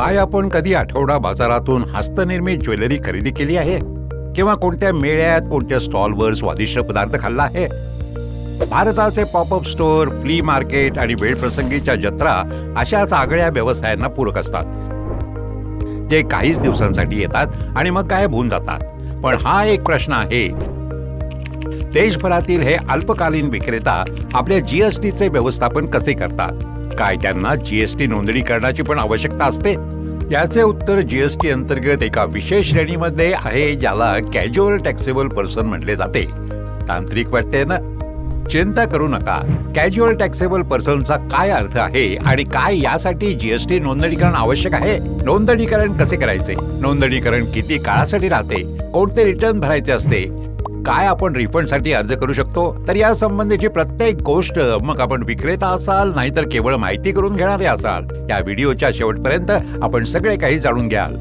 काय आपण कधी आठवडा बाजारातून हस्तनिर्मित ज्वेलरी खरेदी केली आहे? किंवा कोणत्या मेळ्यात कोणत्या स्टॉलवर स्वादिष्ट पदार्थ खाल्ला आहे? भारताचे पॉपअप स्टोअर फ्ली मार्केट आणि वेळप्रसंगीच्या जत्रा अशाच आगळ्या व्यवसायांना पूरक असतात. जे काहीच दिवसांसाठी येतात आणि मग गायब होऊन जातात. पण हा एक प्रश्न आहे. देशभरातील हे अल्पकालीन विक्रेता आपल्या जीएसटीचे व्यवस्थापन कसे करतात? काय त्यांना नोंदणी नोंदणीकरणाची पण आवश्यकता असते. याचे उत्तर जीएसटी अंतर्गत एका विशेष श्रेणीमध्ये आहे ज्याला कॅज्युअल टॅक्सेबल पर्सन म्हटले जाते. तांत्रिक वाटते ना चिंता करू नका. कॅज्युअल टॅक्सेबल पर्सनचा काय अर्थ आहे आणि काय यासाठी जीएसटी नोंदणीकरण आवश्यक आहे? नोंदणीकरण कसे करायचे? नोंदणीकरण किती काळासाठी राहते? कोणते रिटर्न भरायचे असते? काय आपण रिफंडसाठी अर्ज करू शकतो? तर या संबंधीची प्रत्येक गोष्ट मग आपण विक्रेता असाल नाहीतर केवळ माहिती करून घेणारे असाल. या व्हिडिओच्या शेवटपर्यंत आपण सगळे काही जाणून घ्याल.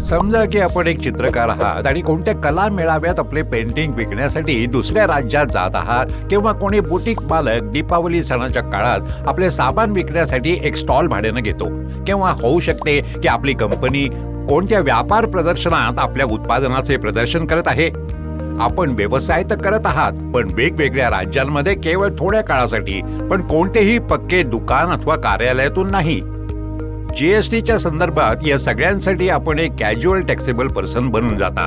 समजा की आपण एक चित्रकार आहात आणि कोणत्या कला मेळाव्यात आपले पेंटिंग विकण्यासाठी दुसऱ्या राज्यात जात आहात किंवा कोणी बुटीक मालक दीपावली सणाच्या काळात आपले सामान विकण्यासाठी एक स्टॉल भाड्यानं घेतो. किंवा होऊ शकते की आपली कंपनी कोणत्या व्यापार प्रदर्शनात आपल्या उत्पादनाचे प्रदर्शन करत आहे? आपण व्यवसाय तर करत आहात पण वेगवेगळ्या राज्यांमध्ये केवळ थोड्या काळासाठी पण कोणतेही पक्के दुकान अथवा कार्यालयातून नाही. जीएसटीच्या संदर्भात या सगळ्यांसाठी आपण एक कॅज्युअल टॅक्सेबल पर्सन बनून जाता.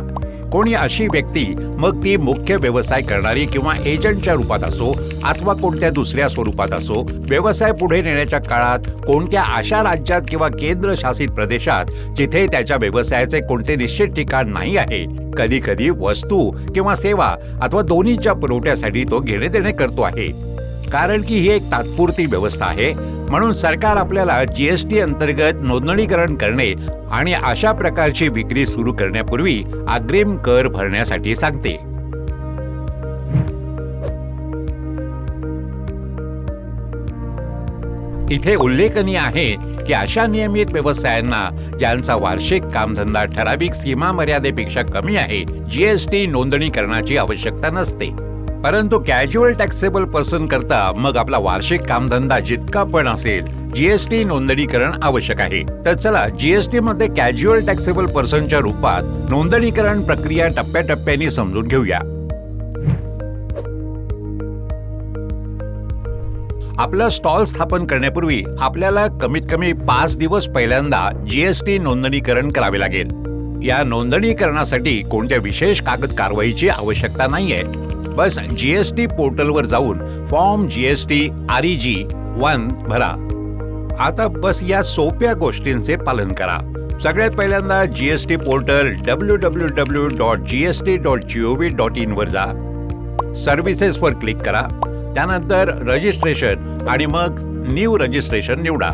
कोणी अशी व्यक्ती मग ती मुख्य व्यवसाय करणारी किंवा एजंटच्या रूपात असो अथवा कोणत्या दुसऱ्या स्वरूपात असो व्यवसाय पुढे नेण्याच्या काळात कोणत्या अशा राज्यात किंवा केंद्रशासित प्रदेशात जिथे त्याच्या व्यवसायाचे कोणते निश्चित ठिकाण नाही आहे? कधी कधी वस्तू किंवा सेवा अथवा दोन्हीच्या पुरवठ्यासाठी तो घेणे देणे करतो आहे. कारण की ही एक तात्पुरती व्यवस्था आहे. म्हणून सरकार आपल्याला जीएसटी अंतर्गत नोंदणीकरण करणे आणि अशा प्रकारची विक्री सुरू करण्यापूर्वी अग्रिम कर भरण्यासाठी सांगते. इथे उल्लेखनीय आहे की अशा नियमित व्यवसायांना ज्यांचा वार्षिक कामधंदा ठराविक सीमा मर्यादेपेक्षा कमी आहे जीएसटी नोंदणीकरणाची आवश्यकता नसते. परंतु कॅज्युअल टॅक्सेबल पर्सन करता मग आपला वार्षिक कामधंदा जितका पण असेल जीएसटी नोंदणीकरण आवश्यक आहे. तर चला जीएसटी मध्ये कॅज्युअल टॅक्सेबल पर्सनच्या रूपात नोंदणीकरण प्रक्रिया टप्प्याटप्प्याने समजून घेऊया. आपलं स्टॉल स्थापन करण्यापूर्वी आपल्याला कमीत कमी पाच दिवस पहिल्यांदा जीएसटी नोंदणीकरण करावे लागेल. या नोंदणीकरणासाठी कोणत्या विशेष कागद कारवाईची आवश्यकता नाहीये. बस जीएसटी पोर्टलवर जाऊन form GST R G one भरा. आता बस या सोप्या गोष्टींचे पालन करा. सगळ्यात पहिल्यांदा GST portal W W W dot GST dot gov dot in वर जा. सर्व्हिसेसवर क्लिक करा. त्यानंतर रजिस्ट्रेशन आणि मग न्यू रजिस्ट्रेशन निवडा.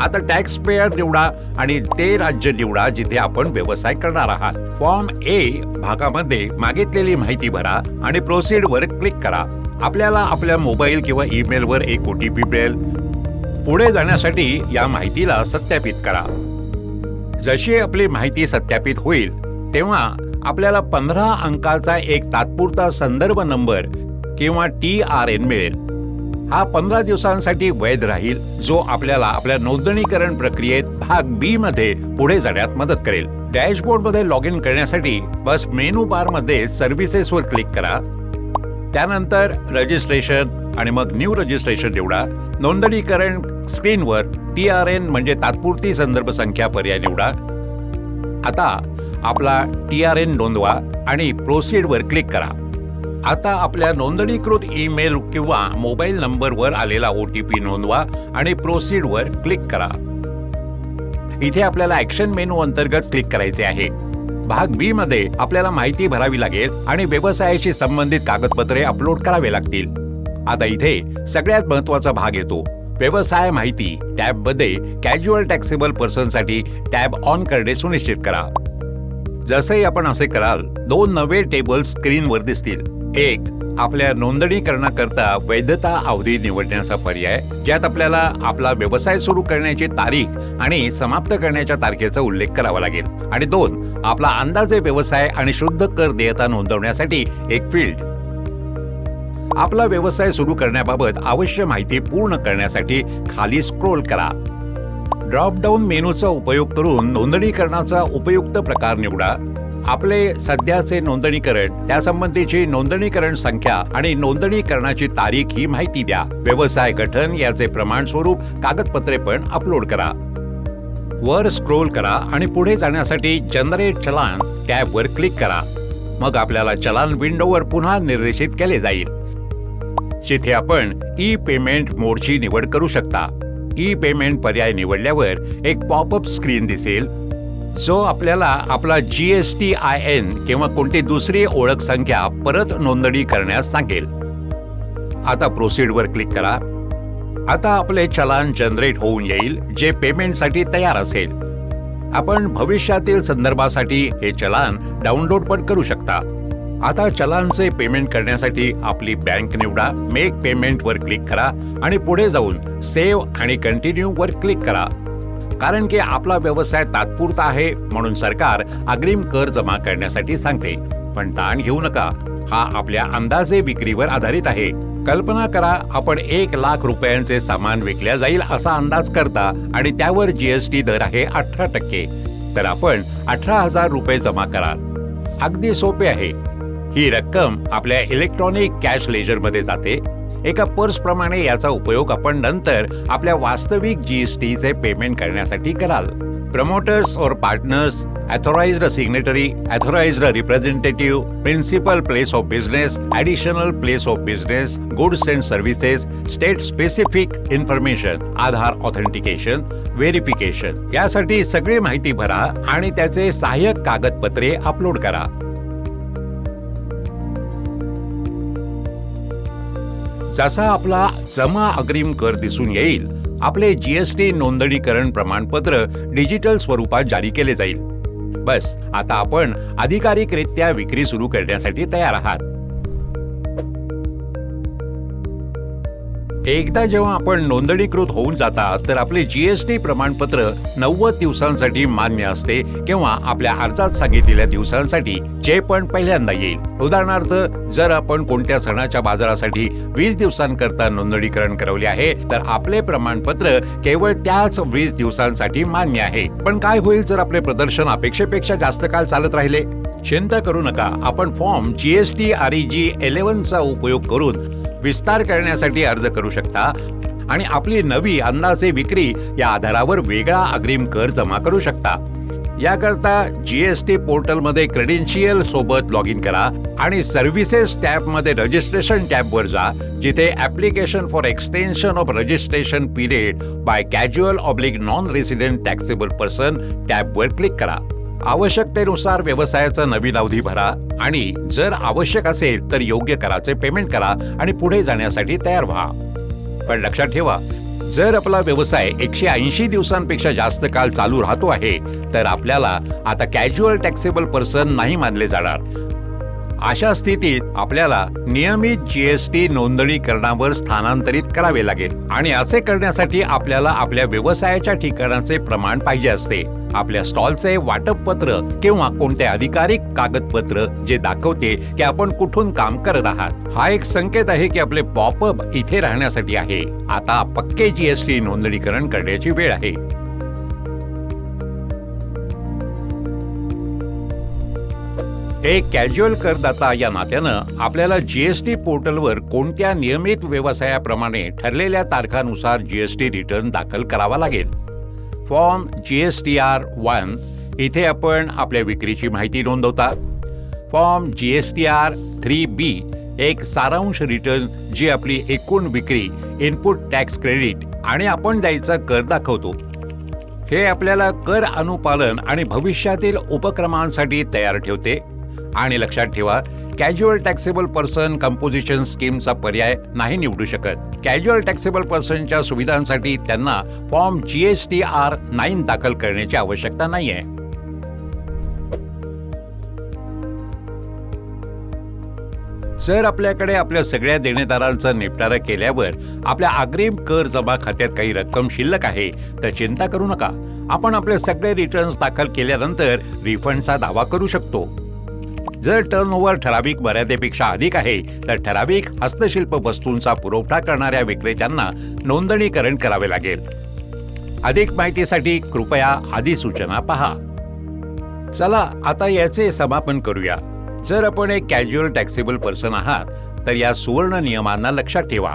आता टॅक्स पेयर निवडा आणि ते राज्य निवडा जिथे आपण व्यवसाय करणार आहात. फॉर्म ए भागामध्ये मागितलेली माहिती भरा आणि प्रोसिड वर क्लिक करा. आपल्याला आपल्या मोबाईल किंवा ईमेल वर एक ओटीपी मिळेल. पुढे जाण्यासाठी या माहितीला सत्यापित करा. जशी आपली माहिती सत्यापित होईल तेव्हा आपल्याला पंधरा अंकाचा एक तात्पुरता संदर्भ नंबर किंवा टी आर एन मिळेल. हा पंधरा दिवसांसाठी वैध राहील जो आपल्याला आपल्या नोंदणीकरण प्रक्रियेत भाग बी मध्ये पुढे जाण्यात मदत करेल. डॅशबोर्डमध्ये लॉग इन करण्यासाठी बस मेनू बारमध्ये सर्व्हिसेस वर क्लिक करा. त्यानंतर रजिस्ट्रेशन आणि मग न्यू रजिस्ट्रेशन निवडा. नोंदणीकरण स्क्रीनवर टी आर एन म्हणजे तात्पुरती संदर्भ संख्या पर्याय निवडा. आता आपला टी आर एन नोंदवा आणि प्रोसीड वर क्लिक करा. आता आपल्या नोंदणीकृत ईमेल किंवा मोबाईल नंबरवर आलेला ओ टी पी नोंदवा आणि प्रोसीडवर क्लिक करा. इथे आपल्याला ऍक्शन मेनू अंतर्गत क्लिक करायचे आहे. भाग बी मध्ये आपल्याला माहिती भरावी लागेल आणि व्यवसायाशी संबंधित कागदपत्रे अपलोड करावे लागतील. आता इथे सगळ्यात महत्त्वाचा भाग येतो. व्यवसाय माहिती टॅबमध्ये कॅज्युअल टॅक्सेबल पर्सनसाठी टॅब ऑन करणे सुनिश्चित करा. जसे आपण असे कराल दोन नवे टेबल स्क्रीनवर दिसतील. एक आपल्या नोंदणीकरणाकरता वैधता अवधी निवडण्याचा पर्याय ज्यात आपल्याला आपला व्यवसाय सुरू करण्याची तारीख आणि समाप्त करण्याच्या तारखेचा उल्लेख करावा लागेल. आणि दोन आपला अंदाजे व्यवसाय आणि शुद्ध कर देयता नोंदवण्यासाठी एक फील्ड. आपला व्यवसाय सुरू करण्याबाबत आवश्यक माहिती पूर्ण करण्यासाठी खाली स्क्रोल करा. ड्रॉप डाऊन मेनूचा उपयोग करून नोंदणीकरणाचा उपयुक्त प्रकार निवडा. आपले सध्याचे नोंदणीकरण त्यासंबंधीची नोंदणीकरण संख्या आणि नोंदणीकरणाची तारीख ही माहिती द्या. व्यवसाय गठन याचे प्रमाण स्वरूप कागदपत्रे पण अपलोड करा. वर स्क्रोल करा आणि पुढे जाण्यासाठी जनरेट चलान टॅबवर क्लिक करा. मग आपल्याला चलान विंडोवर पुन्हा निर्देशित केले जाईल. जिथे आपण ई पेमेंट मोडची निवड करू शकता. ई पेमेंट पर्याय निवडल्यावर एक पॉपअप स्क्रीन दिसेल. जो आपल्याला आपला G S T I N किंवा कोणती दुसरी ओळख संख्या परत नोंदणी करण्यास सांगेल. आता प्रोसीडवर क्लिक करा. आता आपले चलान जनरेट होऊन येईल जे पेमेंटसाठी तयार असेल. आपण भविष्यातील संदर्भासाठी हे चलान डाउनलोड पण करू शकता. आता चलानचे पेमेंट करण्यासाठी आपली बँक निवडा मेक पेमेंट वर क्लिक करा आणि पुढे जाऊन सेव्ह आणि कंटिन्यू वर क्लिक करा. कारण की आपला व्यवसाय तात्पुरता आहे म्हणून सरकार अग्रिम कर जमा करण्यासाठी सांगते. पण ताण घेऊ नका. हा आपल्या अंदाजे विक्रीवर आधारित आहे. कल्पना करा आपण एक लाख रुपयांचे सामान विकल्या जाईल असा अंदाज करता आणि त्यावर जीएसटी दर आहे अठरा टक्के. तर आपण अठरा हजार रुपये जमा कराल. अगदी सोपे आहे. ही रक्कम आपल्या इलेक्ट्रॉनिक कॅश लेजरमध्ये जाते. एका पर्सप्रमाणे याचा उपयोग आपण नंतर आपल्या वास्तविक जीएसटीचे पेमेंट करण्यासाठी कराल. प्रमोटर्स और partners authorized signatory authorized representative principal place of business additional place of business goods and services state specific information Aadhaar authentication verification यासाठी सगळी माहिती भरा आणि त्याचे सहाय्यक कागदपत्रे अपलोड करा. जसा आपला जमा अग्रिम कर दिसून येईल आपले जीएसटी नोंदणीकरण प्रमाणपत्र डिजिटल स्वरूपात जारी केले जाईल. बस आता आपण अधिकारिकरित्या विक्री सुरू करण्यासाठी तयार आहात. एकदा जेव्हा आपण नोंदणीकृत होऊन जाता तर आपले जीएसटी प्रमाणपत्र नव्वद दिवसांसाठी मान्य असते किंवा आपल्या अर्जात सांगितलेल्या दिवसांसाठी जे पण पहिल्यांदा येईल. उदाहरणार्थ जर आपण कोणत्या सणाच्या बाजारासाठी वीस दिवसांकरता नोंदणीकरण करवले आहे तर आपले प्रमाणपत्र केवळ त्याच वीस दिवसांसाठी मान्य आहे. पण काय होईल जर आपले प्रदर्शन अपेक्षेपेक्षा जास्त काळ चालत राहिले? चिंता करू नका. आपण फॉर्म जीएसटी जी चा उपयोग करून विस्तार करण्यासाठी अर्ज करू शकता. आणि आपली नवी अंदाजे विक्री या आधारावर वेगळा अग्रिम कर जमा करू शकता. याकरता जीएसटी पोर्टलमध्ये क्रेडेन्शियल सोबत लॉग इन करा आणि सर्व्हिसेस टॅबमध्ये रजिस्ट्रेशन टॅबवर जा जिथे application for extension of registration period by casual oblique non resident taxable person टॅबवर क्लिक करा. आवश्यकतेनुसार व्यवसायाचा नवीन अवधी भरा. आणि जर आवश्यक असेल तर योग्य कराचे पेमेंट करा आणि पुढे जाण्यासाठी तयार व्हा. पण लक्षात ठेवा जर आपला व्यवसाय एकशे ऐंशी दिवसांपेक्षा जास्त काळ चालू राहतो आहे तर आपल्याला आता कॅज्युअल टॅक्सेबल पर्सन नाही मानले जाणार. अशा स्थितीत आपल्याला नियमित जीएसटी नोंदणीकरणावर स्थानांतरित करावे लागेल आणि असे करण्यासाठी आपल्याला आपल्या व्यवसायाच्या ठिकाणाचे प्रमाण पाहिजे असते. आपल्या स्टॉलचे वाटप पत्र किंवा कोणते अधिकारिक कागदपत्र जे दाखवते की आपण कुठून काम करत आहात. हा एक संकेत आहे की आपले पॉपअप इथे राहण्यासाठी आहे. आता पक्के जीएसटी नोंदणीकरण करण्याची वेळ आहे. एक कॅज्युअल करदाता या नात्यानं आपल्याला जीएसटी पोर्टलवर कोणत्या नियमित व्यवसायाप्रमाणे ठरलेल्या तारखानुसार जीएसटी रिटर्न दाखल करावा लागेल. Form G S T R one इथे आपण आपल्या विक्रीची माहिती नोंदवतात. Form T R three B एक सारांश रिटर्न जी आपली एकूण विक्री इनपुट टॅक्स क्रेडिट आणि आपण द्यायचा कर दाखवतो. हे आपल्याला कर अनुपालन आणि भविष्यातील उपक्रमांसाठी तयार ठेवते. आणि लक्षात ठेवा कॅज्युअल टॅक्सेबल पर्सन कंपोजिशन स्कीमचा पर्याय नाही निवडू शकत. कॅज्युअल टॅक्सेबल पर्सनच्या सुविधांसाठी त्यांना फॉर्म जीएसटी आर नाईन दाखल करण्याची आवश्यकता नाहीये. जर आपल्याकडे आपल्या सगळ्या देणेदारांचा निपटारा केल्यावर आपल्या अग्रिम कर जमा खात्यात काही रक्कम शिल्लक आहे तर चिंता करू नका. आपण आपले सगळे रिटर्न्स दाखल केल्यानंतर रिफंडचा दावा करू शकतो. जर टर्नओव्हर ठराविक मर्यादेपेक्षा अधिक आहे तर ठराविक हस्तशिल्प वस्तूंचा पुरवठा करणाऱ्या विक्रेत्यांना नोंदणीकरण करावे लागेल. अधिक माहितीसाठी कृपया आधी सूचना पहा. चला आता याचे समापन करूया. जर आपण एक कॅज्युअल टॅक्सेबल पर्सन आहात तर या सुवर्ण नियमांना लक्षात ठेवा.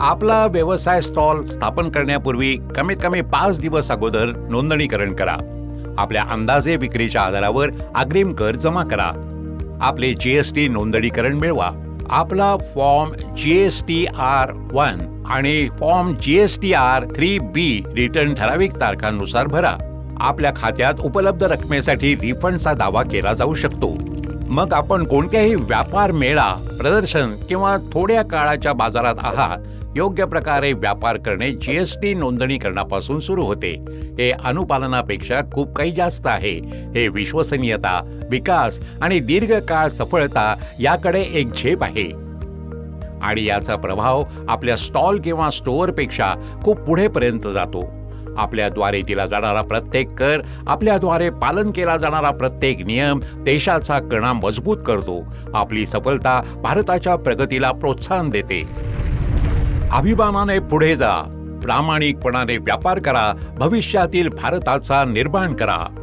आपला व्यवसाय स्टॉल स्थापन करण्यापूर्वी कमीत कमी पाच दिवस अगोदर नोंदणीकरण करा. आपल्या अंदाजे विक्रीच्या आधारावर अग्रिम कर जमा करा. आपले जीएसटी नोंदणीकरण मिळवा. आपला फॉर्म जीएसटी आर वन आणि form GST R three B return ठराविक तारखांनुसार भरा. आपल्या खात्यात उपलब्ध रकमेसाठी रिफंडचा दावा केला जाऊ शकतो. मग आपण कोणत्याही व्यापार मेळा प्रदर्शन किंवा थोड्या काळाच्या बाजारात आहात योग्य प्रकारे व्यापार करणे जीएसटी नोंदणीकरणापासून सुरू होते. हे अनुपालनापेक्षा खूप काही जास्त आहे. हे विश्वसनीयता विकास आणि दीर्घकाळ सफळता याकडे एक झेप आहे. आणि याचा प्रभाव आपल्या स्टॉल किंवा स्टोअरपेक्षा खूप पुढेपर्यंत जातो. आपल्याद्वारे दिला जाणारा प्रत्येक कर आपल्याद्वारे पालन केला जाणारा प्रत्येक नियम देशाचा कणा मजबूत करतो. आपली सफलता भारताच्या प्रगतीला प्रोत्साहन देते. अभिमानाने पुढे जा. प्रामाणिकपणाने व्यापार करा. भविष्यातील भारताचा निर्माण करा.